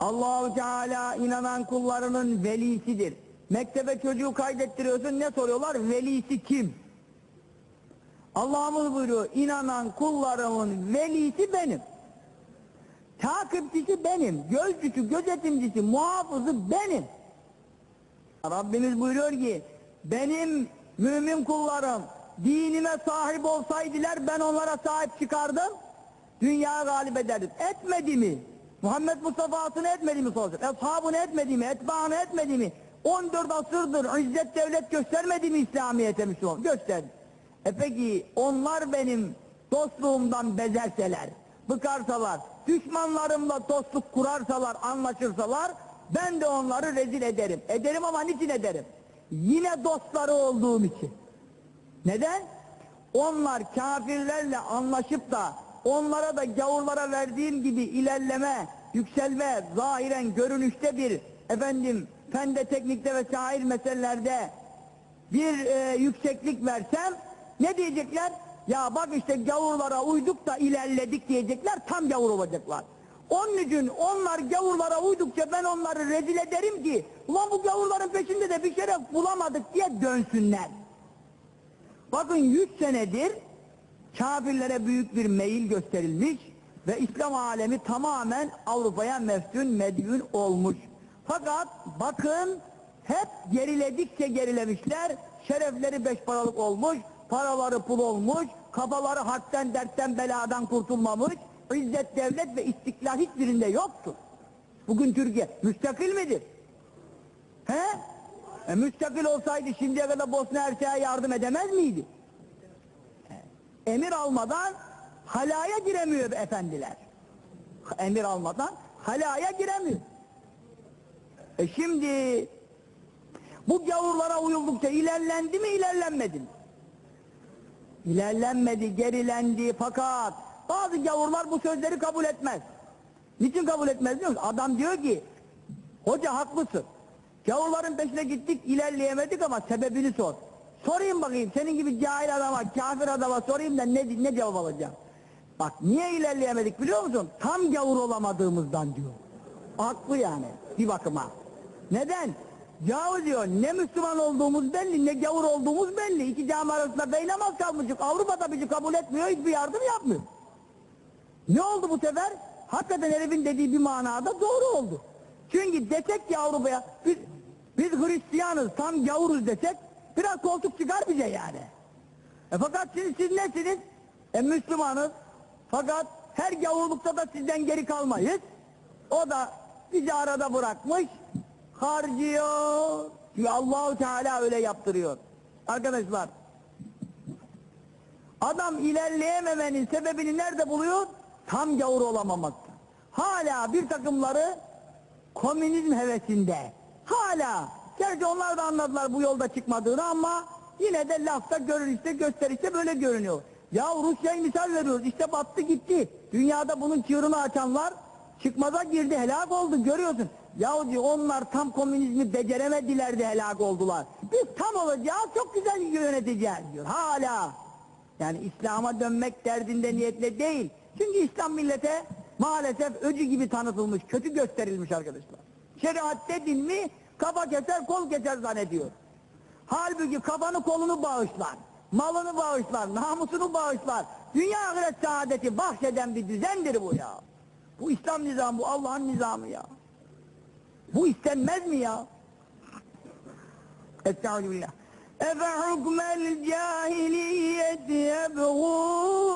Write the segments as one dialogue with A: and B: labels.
A: Allahu Teala inanan kullarının velisidir. Mektebe çocuğu kaydettiriyorsun ne soruyorlar? Velisi kim? Allah'ımız buyuruyor inanan kullarımın velisi benim. Takipçisi benim, gözcüsü, gözetimcisi, muhafızı benim. Rabbimiz buyuruyor ki benim mümin kullarım dinime sahip olsaydılar ben onlara sahip çıkardım dünya galip ederdim. Etmedi mi? Muhammed Mustafa'sını etmedi mi soracak? Eshabını etmedi mi? Etbaını etmedi mi? 14 asırdır izzet devlet göstermedi mi İslamiyet'e Müslüman? Gösterdi. E peki onlar benim dostluğumdan bezerseler, bıkarsalar, düşmanlarımla dostluk kurarsalar, anlaşırsalar ben de onları rezil ederim. Ederim ama niçin ederim? Yine dostları olduğum için. Neden? Onlar kafirlerle anlaşıp da onlara da gavurlara verdiğim gibi ilerleme, yükselme, zahiren görünüşte bir efendim fende teknikte ve şair meselelerde bir e, yükseklik versem ne diyecekler? Ya bak işte gavurlara uyduk da ilerledik diyecekler tam gavur olacaklar. Onun için onlar gavurlara uydukça ben onları rezil ederim ki ulan bu gavurların peşinde de bir şeref bulamadık diye dönsünler. Bakın 100 senedir kafirlere büyük bir meyil gösterilmiş ve İslam alemi tamamen Avrupa'ya meftun medyun olmuş. Fakat bakın hep geriledikçe gerilemişler, şerefleri beş paralık olmuş, paraları pul olmuş, kafaları harpten, dertten, beladan kurtulmamış, izzet, devlet ve istiklal hiçbirinde yoktur. Bugün Türkiye müstakil midir? He? E, müstakil olsaydı şimdiye kadar Bosna Hersek'e yardım edemez miydi? Emir almadan halaya giremiyor efendiler. Emir almadan halaya giremiyor. E şimdi bu gavurlara uyuldukça ilerlendi mi ilerlenmedi mi? İlerlenmedi, gerilendi fakat bazı gavurlar bu sözleri kabul etmez. Niçin kabul etmez biliyor musun? Adam diyor ki, hoca haklısın. Gavurların peşine gittik, ilerleyemedik ama sebebini sor. Sorayım bakayım, senin gibi cahil adama, kafir adama sorayım da ne, ne cevap alacağım? Bak niye ilerleyemedik biliyor musun? Tam gavur olamadığımızdan diyor. Haklı yani bir bakıma. Neden? Yahu diyor ne Müslüman olduğumuz belli ne gavur olduğumuz belli. İki cami arasında beynamaz kalmışık. Avrupa bizi kabul etmiyor hiçbir yardım yapmıyor. Ne oldu bu sefer? Hakikaten herifin dediği bir manada doğru oldu. Çünkü desek ki Avrupa'ya biz, biz Hristiyanız tam gavuruz desek biraz koltuk çıkar bize yani. E fakat siz, siz nesiniz? E Müslümanız. Fakat her gavurlukta da sizden geri kalmayız. O da bizi arada bırakmış, harcıyor. Çünkü Allahu Teala öyle yaptırıyor. Arkadaşlar, adam ilerleyememenin sebebini nerede buluyor? Tam gavur olamamakta. Hala bir takımları komünizm hevesinde. Hala. Gerçi onlar da anladılar bu yolda çıkmadığını ama yine de lafta görünüşte gösterişte böyle görünüyor. Ya Rusya'yı misal veriyoruz. İşte battı gitti. Dünyada bunun çığırını açanlar çıkmaza girdi, helak oldu görüyorsun. Yahu diyor onlar tam komünizmi beceremediler de helak oldular. Biz tam olacağız, çok güzel yöneteceğiz diyor. Hala. Yani İslam'a dönmek derdinde niyetle değil. Çünkü İslam millete maalesef öcü gibi tanıtılmış, kötü gösterilmiş arkadaşlar. Şeriat dedin mi kafa keser, kol keser zannediyor. Halbuki kafanı kolunu bağışlar, malını bağışlar, namusunu bağışlar. Dünya ahiret saadeti bahşeden bir düzendir bu ya. Bu İslam nizamı, bu Allah'ın nizamı ya. Bu istenmez mi ya? Estağfirullah. Efe hukmel cahiliyeti yebğûn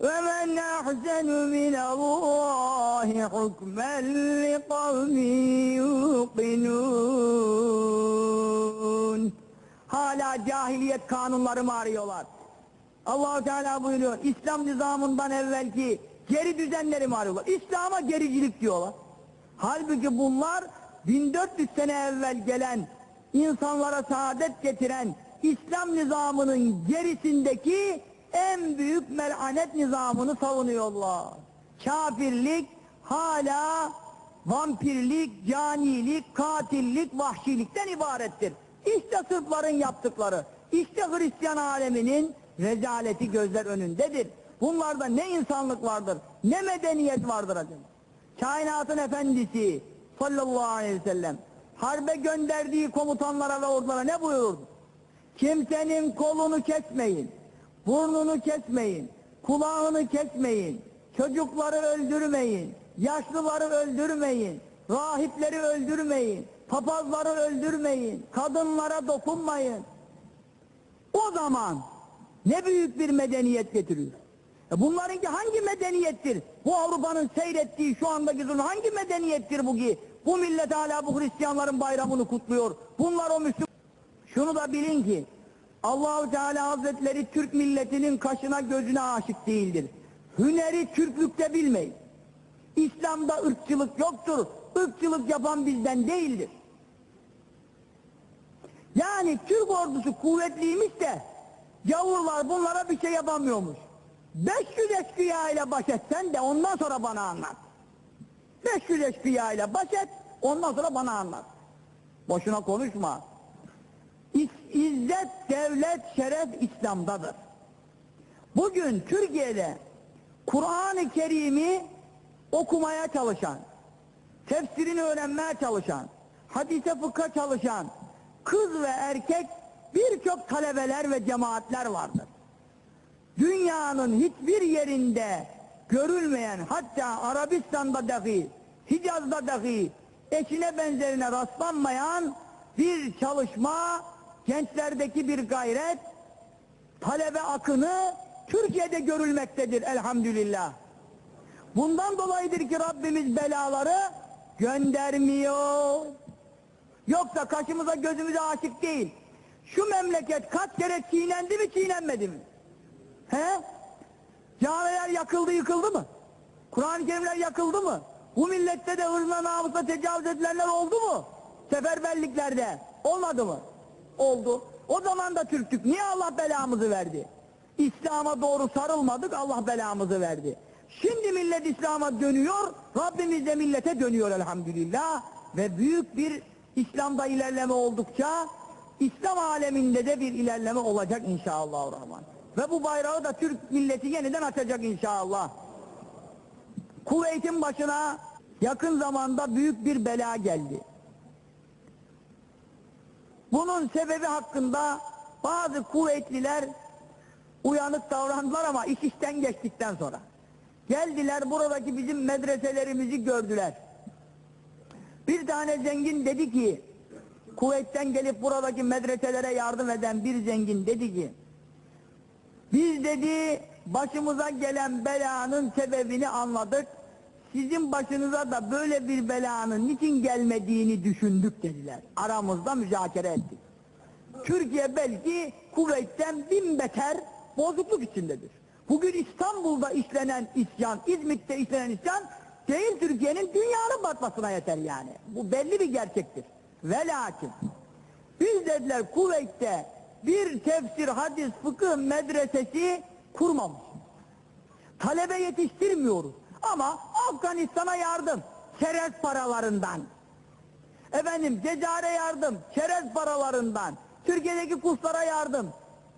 A: men ahsenu minallahi hukmen li kavmin yuqinun. Hala cahiliyet kanunları mı arıyorlar? allah Teala buyuruyor, İslam nizamından evvelki geri düzenleri arıyorlar? İslam'a gericilik diyorlar. Halbuki bunlar 1400 sene evvel gelen insanlara saadet getiren İslam nizamının gerisindeki en büyük melanet nizamını savunuyorlar. Kafirlik hala vampirlik, canilik, katillik, vahşilikten ibarettir. İşte Sırpların yaptıkları, işte Hristiyan aleminin rezaleti gözler önündedir. Bunlarda ne insanlık vardır, ne medeniyet vardır acaba? kainatın efendisi sallallahu aleyhi ve sellem harbe gönderdiği komutanlara ve ordulara ne buyururdu? Kimsenin kolunu kesmeyin, burnunu kesmeyin, kulağını kesmeyin, çocukları öldürmeyin, yaşlıları öldürmeyin, rahipleri öldürmeyin, papazları öldürmeyin, kadınlara dokunmayın. O zaman ne büyük bir medeniyet getiriyor. E bunlarınki hangi medeniyettir? Bu Avrupa'nın seyrettiği şu andaki zulüm hangi medeniyettir bu ki? Bu millet hala bu Hristiyanların bayramını kutluyor. Bunlar o Müslüman. Şunu da bilin ki Allahu Teala Hazretleri Türk milletinin kaşına gözüne aşık değildir. Hüneri Türklükte bilmeyin. İslam'da ırkçılık yoktur. Irkçılık yapan bizden değildir. Yani Türk ordusu kuvvetliymiş de gavurlar bunlara bir şey yapamıyormuş. 500 eşkıya ile baş etsen de ondan sonra bana anlat. 500 eşkıya ile baş et, ondan sonra bana anlat. Boşuna konuşma. İz- İzzet, devlet, şeref İslam'dadır. Bugün Türkiye'de Kur'an-ı Kerim'i okumaya çalışan, tefsirini öğrenmeye çalışan, hadise fıkha çalışan kız ve erkek birçok talebeler ve cemaatler vardır. Dünyanın hiçbir yerinde görülmeyen hatta Arabistan'da dahi, Hicaz'da dahi eşine benzerine rastlanmayan bir çalışma, gençlerdeki bir gayret, talebe akını Türkiye'de görülmektedir elhamdülillah. Bundan dolayıdır ki Rabbimiz belaları göndermiyor. Yoksa kaşımıza gözümüze aşık değil. Şu memleket kaç kere çiğnendi mi çiğnenmedi mi? He? Camiler yakıldı yıkıldı mı? Kur'an-ı Kerimler yakıldı mı? Bu millette de hırzına namusla tecavüz edilenler oldu mu? Seferberliklerde. Olmadı mı? Oldu. O zaman da Türktük. Niye Allah belamızı verdi? İslam'a doğru sarılmadık Allah belamızı verdi. Şimdi millet İslam'a dönüyor, Rabbimiz de millete dönüyor elhamdülillah. Ve büyük bir İslam'da ilerleme oldukça İslam aleminde de bir ilerleme olacak inşallah. Rahman. Ve bu bayrağı da Türk milleti yeniden açacak inşallah. Kuveyt'in başına yakın zamanda büyük bir bela geldi. Bunun sebebi hakkında bazı kuvvetliler uyanık davrandılar ama iş işten geçtikten sonra. Geldiler buradaki bizim medreselerimizi gördüler. Bir tane zengin dedi ki, kuvvetten gelip buradaki medreselere yardım eden bir zengin dedi ki, biz dedi başımıza gelen belanın sebebini anladık. Sizin başınıza da böyle bir belanın niçin gelmediğini düşündük dediler. Aramızda müzakere ettik. Türkiye belki kuvvetten bin beter bozukluk içindedir. Bugün İstanbul'da işlenen isyan, İzmit'te işlenen isyan değil Türkiye'nin dünyanın batmasına yeter yani. Bu belli bir gerçektir. Ve lakin biz dediler Kuveyt'te bir tefsir, hadis, fıkıh medresesi kurmamış. Talebe yetiştirmiyoruz. Ama Afganistan'a yardım, çerez paralarından. Efendim Cezare yardım, çerez paralarından. Türkiye'deki kurslara yardım.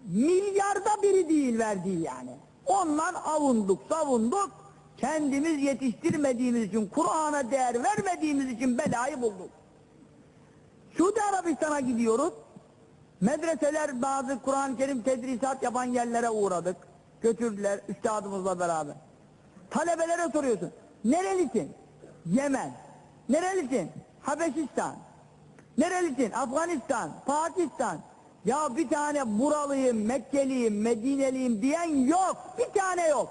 A: Milyarda biri değil verdiği yani. Ondan avunduk, savunduk. Kendimiz yetiştirmediğimiz için, Kur'an'a değer vermediğimiz için belayı bulduk. Suudi Arabistan'a gidiyoruz. Medreseler bazı Kur'an-ı Kerim tedrisat yapan yerlere uğradık. Götürdüler üstadımızla beraber. Talebelere soruyorsun. Nerelisin? Yemen. Nerelisin? Habeşistan. Nerelisin? Afganistan, Pakistan. Ya bir tane buralıyım, Mekkeliyim, Medineliyim diyen yok. Bir tane yok.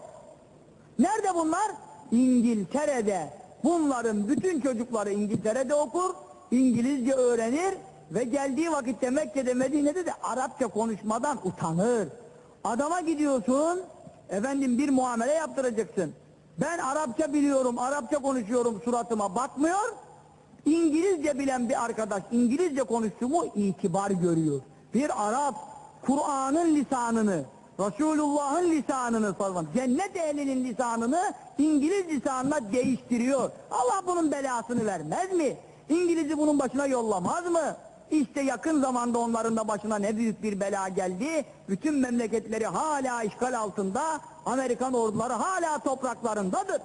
A: Nerede bunlar? İngiltere'de. Bunların bütün çocukları İngiltere'de okur, İngilizce öğrenir ve geldiği vakitte Mekke'de, Medine'de de Arapça konuşmadan utanır. Adama gidiyorsun, efendim bir muamele yaptıracaksın. Ben Arapça biliyorum, Arapça konuşuyorum suratıma bakmıyor. İngilizce bilen bir arkadaş İngilizce konuştuğumu itibar görüyor. Bir Arap Kur'an'ın lisanını, Resulullah'ın lisanını cennet ehlinin lisanını İngiliz lisanına değiştiriyor. Allah bunun belasını vermez mi? İngiliz'i bunun başına yollamaz mı? İşte yakın zamanda onların da başına ne büyük bir bela geldi. Bütün memleketleri hala işgal altında, Amerikan orduları hala topraklarındadır.